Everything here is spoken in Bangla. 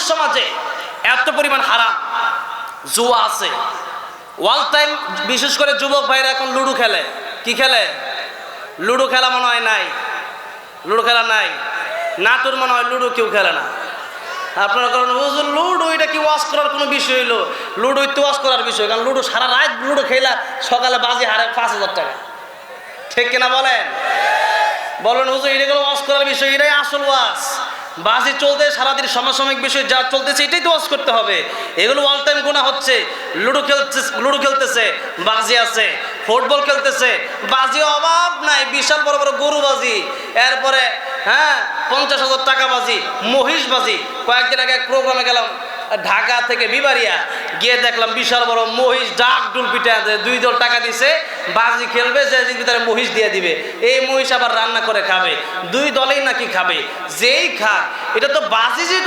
সমাজে এত পরিমাণ হারাম, জুয়া আছে। ওয়াল টাইম বিশেষ করে যুবক ভাইরা এখন লুডো খেলে। কি খেলে? লুডো খেলা মনে হয় নাই। লুডো খেলা নাই। নাটুর মনে হয় লুডো কেউ খেলে না। আপনারা কারণ হুজুর, লুডো, এটা কি ওয়াশ করার কোনো বিষয় হইল? লুডো তো ওয়াশ করার বিষয়, কারণ লুডো সারা রাত লুডো খেলা, সকালে বাজে হারে পাঁচ হাজার টাকা। ঠিক কিনা বলেন? বলেন, হুজুর, এটা ওয়াশ করার বিষয়, এটাই আসল ওয়াশ বাজি চলতে, সারাদিন সমসাময়িক বিষয় যা চলতেছে, এটাই তো করতে হবে। এগুলো অল টাইম গোনা হচ্ছে। লুডো খেলতে লুডো খেলতেছে, বাজি আছে, ফুটবল খেলতেছে বাজি অভাব নাই, বিশাল বড় বড় গরু বাজি, এরপরে হ্যাঁ পঞ্চাশ হাজার টাকা বাজি, মহিষ বাজি। কয়েকদিন আগে এক প্রোগ্রামে গেলাম ঢাকা থেকে বিবারিয়া গিয়ে দেখলাম বিশাল বড় মহিষ ডাক ডুল পিঠা দুই দল টাকা দিছে, বাজি খেলবে, যে ভিতরে মহিষ দিয়ে দিবে। এই মহিষ আবার রান্না করে খাবে। দুই দলেই নাকি খাবে। যেই খাক, এটা তো বাজি যে